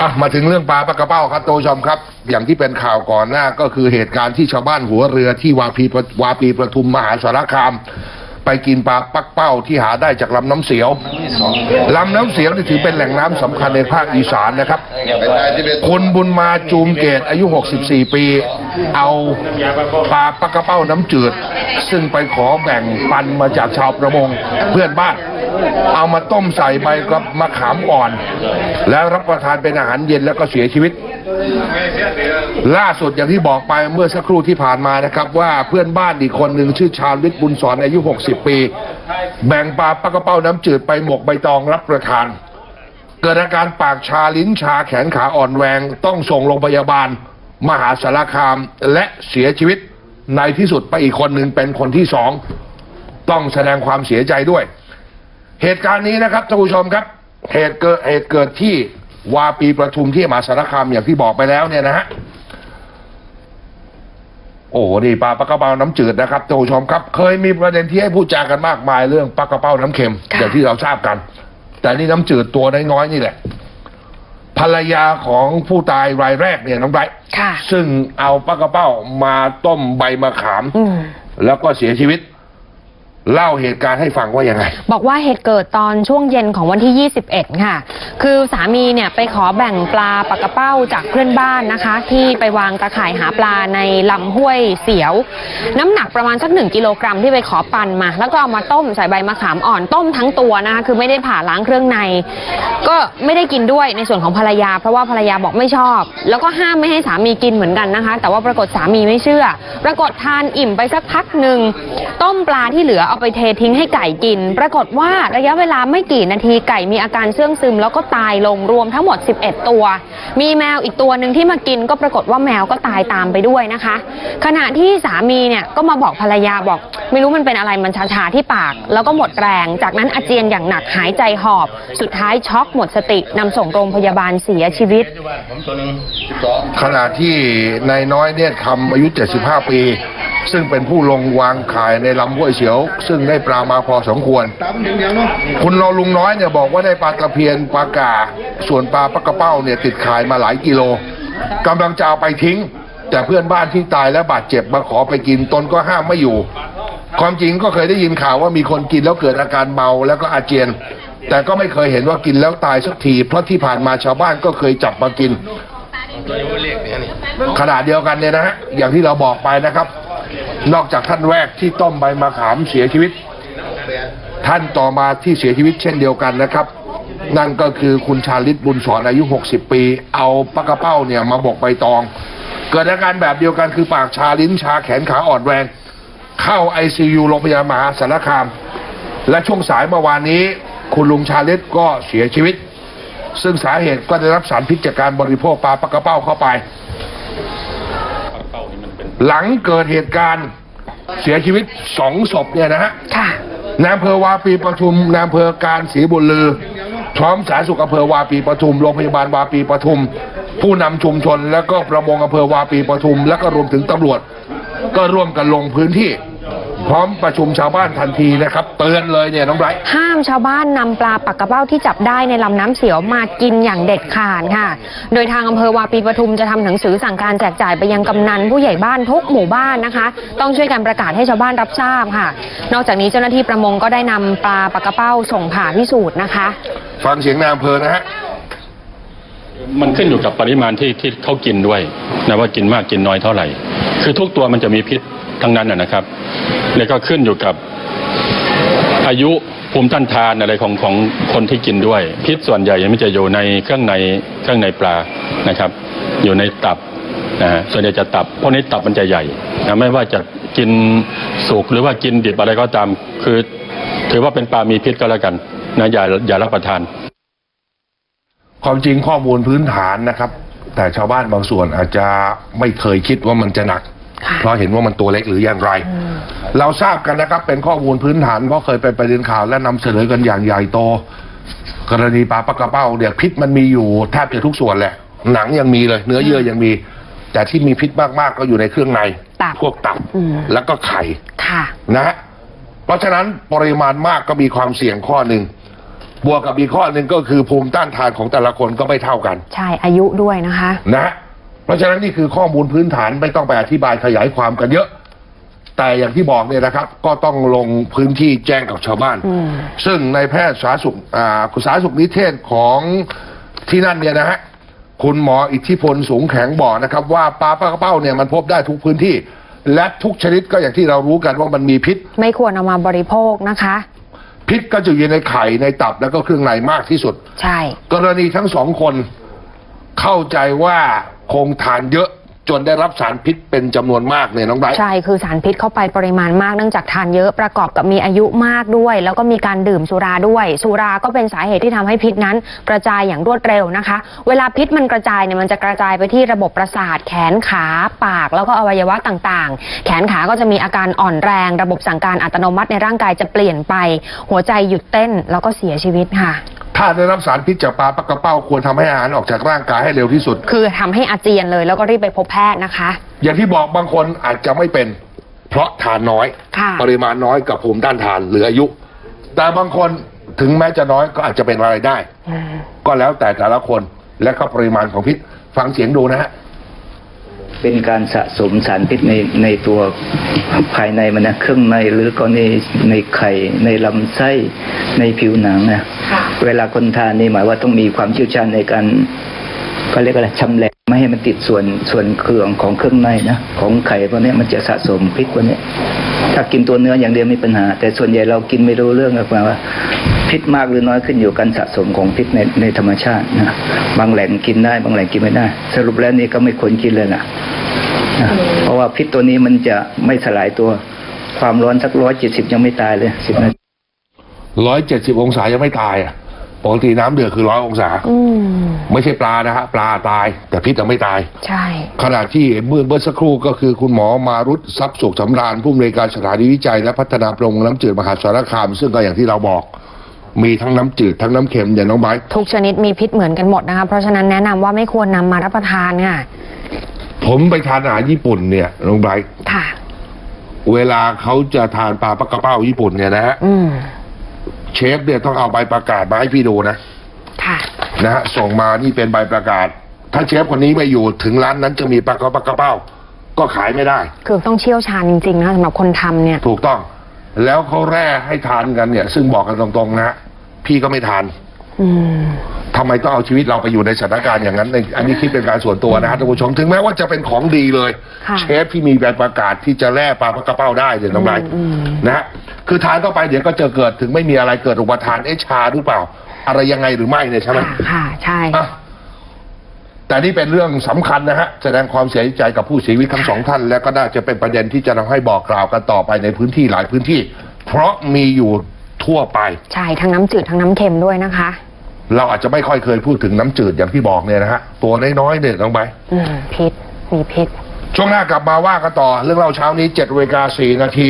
อะมาถึงเรื่องปลาปลากระเป้าครับโตชมครับ อย่างที่เป็นข่าวก่อนหน้าก็คือเหตุการณ์ที่ชาวบ้านหัวเรือที่วาปีวาปีประทุมมหาสารคาม ไปกินปลาปักเป้าที่หาได้จากลำน้ำเสียวลำน้ำเสียวนี่ถือเป็นแหล่งน้ำสำคัญในภาคอีสานนะครับคุณบุญมาจูมเกตอายุ 64 ปี เอาปลาปลากระเป้าน้ำจืด ซึ่งไปขอแบ่งปันมาจากชาวประมงเพื่อนบ้าน เอามาต้มใส่ใบกระมะขามอ่อน แล้วรับประทานเป็นอาหารเย็นแล้วก็เสียชีวิต ล่าสุดอย่างที่บอกไปเมื่อสักครู่ที่ผ่านมานะครับ ว่าเพื่อนบ้านอีกคนหนึ่งชื่อชาญวิทย์บุญสอนอายุ 60 ปี แบ่งปลาปลากระเป้าน้ำจืดไปหมกใบตองรับประทาน เกิดอาการปากชาลิ้นชาแขนขาอ่อนแรงต้องส่งโรงพยาบาล มหาสารคามและเสียชีวิตในที่สุดไปอีกคนหนึ่งเป็นคนที่สองต้องแสดงความเสียใจด้วย เหตุการณ์นี้นะครับท่านผู้ชมครับ เหตุเกิดเหตุเกิดที่ วาปีประทุมที่มหาสารคามอย่างที่บอกไปแล้วเนี่ยนะฮะโอ้โหนี่ปลาปลากระเป้าน้ำจืดนะครับท่านผู้ชมครับ เคยมีประเด็นที่ให้พูดจากันมากมายเรื่องปลากระเป้าน้ำเค็มค่ะอย่างที่เราทราบกัน แต่นี่น้ำจืดตัวน้อยๆนี่แหละ ภรรยาของผู้ตายรายแรกเนี่ยน้องไบรท์ค่ะซึ่งเอาปลากระเป้ามาต้มใบมะขามอืมแล้วก็เสียชีวิต เล่าเหตุการณ์ให้ฟังว่ายังไง บอกว่าเหตุเกิดตอนช่วงเย็นของวันที่ 21 ค่ะ คือสามีเนี่ยไปขอแบ่งปลาปลากระเป้าจากเพื่อนบ้านนะคะ ที่ไปวางตะข่ายหาปลาในลำห้วยเสียว น้ำหนักประมาณสักหนึ่งกิโลกรัมที่ไปขอปันมา แล้วก็เอามาต้มใส่ใบมะขามอ่อนต้มทั้งตัวนะคะคือไม่ได้ผ่าล้างเครื่องใน ก็ไม่ได้กินด้วยในส่วนของภรรยา เพราะว่าภรรยาบอกไม่ชอบ แล้วก็ห้ามไม่ให้สามีกินเหมือนกันนะคะ แต่ว่าปรากฏสามีไม่เชื่อ ปรากฏทานอิ่มไปสักพักหนึ่ง ต้มปลาที่เหลือเอาไปเททิ้งให้ไก่กิน ปรากฏว่าระยะเวลาไม่กี่นาทีไก่มีอาการเสื่องซึม แล้วก็ตายลงรวมทั้งหมด 11 ตัว มีแมวอีกตัวหนึ่งที่มากินก็ปรากฏว่าแมวก็ตายตามไปด้วยนะคะ ขณะที่สามีเนี่ยก็มาบอกภรรยาบอก ไม่รู้มันเป็นอะไรมันชาๆที่ปาก แล้วก็หมดแรง จากนั้นอาเจียนอย่างหนักหายใจหอบ สุดท้ายช็อกหมดสตินำส่งโรงพยาบาลเสียชีวิต ขณะที่นายน้อยเนี่ยคำอายุ 75 ปี ซึ่งเป็นผู้ลงวางขายในลำห้วยเฉียว ซึ่งได้ปลามาพอสมควร คุณรอลุงน้อยเนี่ยบอกว่าได้ปลาตะเพียนปลากา ส่วนปลาปลากระเป้าเนี่ยติดขายมาหลายกิโลกำลังจะเอาไปทิ้ง แต่เพื่อนบ้านที่ตายและบาดเจ็บมาขอไปกินตนก็ห้ามไม่อยู่ ความจริงก็เคยได้ยินข่าวว่ามีคนกินแล้วเกิดอาการเมาแล้วก็อาเจียน แต่ก็ไม่เคยเห็นว่ากินแล้วตายสักทีเพราะที่ผ่านมาชาวบ้านก็เคยจับมากินขณะเดียวกันเนี่ยนะฮะอย่างที่เราบอกไปนะครับ นอกจากท่านแรกที่ต้มใบมะขามเสียชีวิต ท่านต่อมาที่เสียชีวิตเช่นเดียวกันนะครับ นั่นก็คือคุณชาลิตบุญสอนอายุ 60 ปี เอาปลากระเป้าเนี่ยมาบกใบตอง เกิดอาการแบบเดียวกันคือปากชาลิ้นชาแขนขาอ่อนแรง เข้าไอซียูโรงพยาบาลมหาสารคาม และช่วงสายเมื่อวานนี้ คุณลุงชาลิตก็เสียชีวิต ซึ่งสาเหตุก็ได้รับสารพิษจากการบริโภคปลาปากระเป้าเข้าไป หลังเกิดเหตุการณ์เสียชีวิตสองศพเนี่ยนะฮะค่ะนายอำเภอวาปีปทุมนายอำเภอการศรีบุญลือ พร้อมสาธารณสุขอำเภอวาปีปทุม โรงพยาบาลวาปีปทุม ผู้นำชุมชน แล้วก็ประมงอำเภอวาปีปทุม แล้วก็รวมถึงตำรวจ ก็ร่วมกันลงพื้นที่ พร้อมประชุมชาวบ้านทันทีนะครับ เตือนเลยเนี่ยน้องไบรท์ห้ามชาวบ้านนำปลาปักกระเป้าที่จับได้ในลำน้ำเสียวมากินอย่างเด็ดขาดค่ะ โดยทางอำเภอวาปีปทุมจะทำหนังสือสั่งการแจกจ่ายไปยังกำนันผู้ใหญ่บ้านทุกหมู่บ้านนะคะ ต้องช่วยกันประกาศให้ชาวบ้านรับทราบค่ะ นอกจากนี้เจ้าหน้าที่ประมงก็ได้นำปลาปักกระเป้าส่งผ่าพิสูจน์นะคะ ฟังเสียงนายอำเภอนะฮะ มันขึ้นอยู่กับปริมาณที่ที่เขากินด้วยนะว่ากินมากกินน้อยเท่าไหร่ คือทุกตัวมันจะมีพิษทั้งนั้นนะนะครับ แล้วก็ขึ้นอยู่กับอายุภูมิต้านทานอะไรของของคนที่กินด้วย พิษส่วนใหญ่มันจะอยู่ในเครื่องในเครื่องในปลานะครับ อยู่ในตับนะฮะส่วนใหญ่จะตับเพราะในตับมันจะใหญ่นะไม่ว่าจะกินสุกหรือว่ากินดิบอะไรก็ตาม คือ ถือว่าเป็นปลามีพิษก็แล้วกันนะอย่าอย่ารับประทาน ความจริงข้อมูลพื้นฐานนะครับ แต่ชาวบ้านบางส่วนอาจจะไม่เคยคิดว่ามันจะหนัก เพราะเห็นว่ามันตัวเล็กหรืออย่างไร เราทราบกันนะครับ เป็นข้อมูลพื้นฐานเพราะเคยเป็นประเด็นข่าวและนำเสนอกันอย่างใหญ่โต กรณีปลาปลากระเป้าเนี่ยพิษมันมีอยู่แทบจะทุกส่วนแหละ หนังยังมีเลย เนื้อเยื่อยังมี แต่ที่มีพิษมากๆก็อยู่ในเครื่องในตับพวกตับอืมแล้วก็ไข่ค่ะนะฮะเพราะฉะนั้นปริมาณมากก็มีความเสี่ยงข้อหนึ่งบวกกับอีกข้อหนึ่งก็คือภูมิต้านทานของแต่ละคนก็ไม่เท่ากัน ใช่อายุด้วยนะคะ นะฮะเพ ราะฉะนั้นนี่คือข้อมูลพื้นฐานไม่ต้องไปอธิบายขยายความกันเยอะ แต่อย่างที่บอกเนี่ยนะครับ ก็ต้องลงพื้นที่แจ้งกับชาวบ้านอืมซึ่งในแพทย์สาธารณสุขอ่าสาธารณสุขนิเทศของที่นั่นเนี่ยนะฮะคุณหมออิทธิพลสูงแข็งบอกนะครับ ว่าปลาปลากระเป้าเนี่ยมันพบได้ทุกพื้นที่ และทุกชนิดก็อย่างที่เรารู้กันว่ามันมีพิษ ไม่ควรเอามาบริโภคนะคะ พิษก็จะอยู่ในไข่ในตับแล้วก็เครื่องในมากที่สุด ใช่ กรณีทั้งสองคน เข้าใจว่าคงทานเยอะจนได้รับสารพิษเป็นจำนวนมากเนี่ยน้องไบร์ใช่คือสารพิษเข้าไปปริมาณมากเนื่องจากทานเยอะประกอบกับมีอายุมากด้วย แล้วก็มีการดื่มสุราด้วย สุราก็เป็นสาเหตุที่ทำให้พิษนั้น กระจายอย่างรวดเร็วนะคะ เวลาพิษมันกระจายเนี่ยมันจะกระจายไปที่ระบบประสาทแขนขาปาก แล้วก็อวัยวะต่างๆ แขนขาก็จะมีอาการอ่อนแรง ระบบสั่งการอัตโนมัติในร่างกายจะเปลี่ยนไป หัวใจหยุดเต้นแล้วก็เสียชีวิตค่ะถ้าได้รับสารพิษจากปลาปลากระเป้าควรทำให้อาหารออกจากร่างกายให้เร็วที่สุด คือทำให้อาเจียนเลยแล้วก็รีบไปพบแพทย์นะคะ อย่างที่บอกบางคนอาจจะไม่เป็น เพราะทานน้อย ค่ะ ปริมาณน้อยกับภูมิต้านทานหรืออายุ แต่บางคนถึงแม้จะน้อยก็อาจจะเป็นอะไรได้ อืม ก็แล้วแต่แต่ละคนและก็ปริมาณของพิษฟังเสียงดูนะฮะ เป็นการสะสมสารพิษในในตัวภายในมันนะเครื่องในหรือก็ในในไข่ในลำไส้ในผิวหนังนะ เวลาคนทานนี่หมายว่าต้องมีความเชี่ยวชาญในการก็เรียกอะไรชำแหละไม่ให้มันติดส่วนส่วนเครื่องของเครื่องในนะของไข่พวกนี้มันจะสะสมพิษพวกนี้ถ้ากินตัวเนื้ออย่างเดียวไม่ปัญหา แต่ส่วนใหญ่เรากินไม่รู้เรื่องก็แปลว่าพิษมากหรือน้อยขึ้นอยู่กับการสะสมของพิษในในธรรมชาตินะบางแหล่งกินได้ บางแหล่งกินไม่ได้ สรุปแล้วนี่ก็ไม่ควรกินเลยนะนะเพราะว่าพิษตัวนี้มันจะไม่สลายตัวความร้อนสักร้อยเจ็ดสิบยังไม่ตายเลยสิบนาทีร้อยเจ็ดสิบองศายังไม่ตายอะ ปกติน้ำเดือดคือร้อยองศา อืมไม่ใช่ปลานะฮะปลาตาย แต่พิษยังไม่ตาย ใช่ ขณะที่เมื่อเมื่อสักครู่ก็คือคุณหมอมารุตทรัพย์สุขสำราญผู้อำนวยการสถานีวิจัย และพัฒนาปรงน้ำจืดมหาสารคาม ซึ่งก็อย่างที่เราบอก มีทั้งน้ำจืดทั้งน้ำเค็มอย่างน้องไบร์ททุกชนิดมีพิษเหมือนกันหมดนะคะเพราะฉะนั้นแนะนำว่าไม่ควรนำมารับประทานค่ะผมไปทานอาหารญี่ปุ่นเนี่ยน้องไบร์ทค่ะ เวลาเขาจะทานปลาปลากระเป้าญี่ปุ่นเนี่ยนะฮะ อืม เชฟเนี่ยต้องเอาใบประกาศมาให้พี่ดูนะค่ะ นะฮะส่งมานี่เป็นใบประกาศ ถ้าเชฟคนนี้ไม่อยู่ถึงร้านนั้นจะมีปลากระปลากระเป้า ก็ขายไม่ได้ คือต้องเชี่ยวชาญจริงๆนะสำหรับคนทำเนี่ย ถูกต้อง แล้วเขาแร่ให้ทานกันเนี่ย ซึ่งบอกกันตรงๆนะฮะพี่ก็ไม่ทาน อืม ทำไมต้องเอาชีวิตเราไปอยู่ในสถานการณ์อย่างนั้นในอันนี้คิดเป็นการส่วนตัวนะฮะท่านผู้ชมถึงแม้ว่าจะเป็นของดีเลย ค่ะเชฟที่มีใบประกาศที่จะแร่ปลาปลากระเป้าได้เดี๋ยวน้องไรอืม นะฮะคือทานเข้าไปเดี๋ยวก็จะเกิดถึงไม่มีอะไรเกิดอุบัติทานเอะชาหรือเปล่า อะไรยังไงหรือไม่เนี่ยใช่ไหม ค่ะค่ะใช่ อะแต่นี่เป็นเรื่องสำคัญนะฮะ แสดงความเสียใจกับผู้เสียชีวิตทั้งสองท่าน และก็น่าจะเป็นประเด็นที่จะทำให้บอกกล่าวกันต่อไปในพื้นที่หลายพื้นที่ เพราะมีอยู่ทั่วไป ใช่ ทั้งน้ำจืดทั้งน้ำเค็มด้วยนะคะ เราอาจจะไม่ค่อยเคยพูดถึงน้ำจืดอย่างที่บอกเนี่ยนะฮะ ตัวน้อยๆเนี่ยต้องไป อืมพิษมีพิษ ช่วงหน้ากลับมาว่ากันต่อ เรื่องเล่าเช้านี้7เวลา4นาที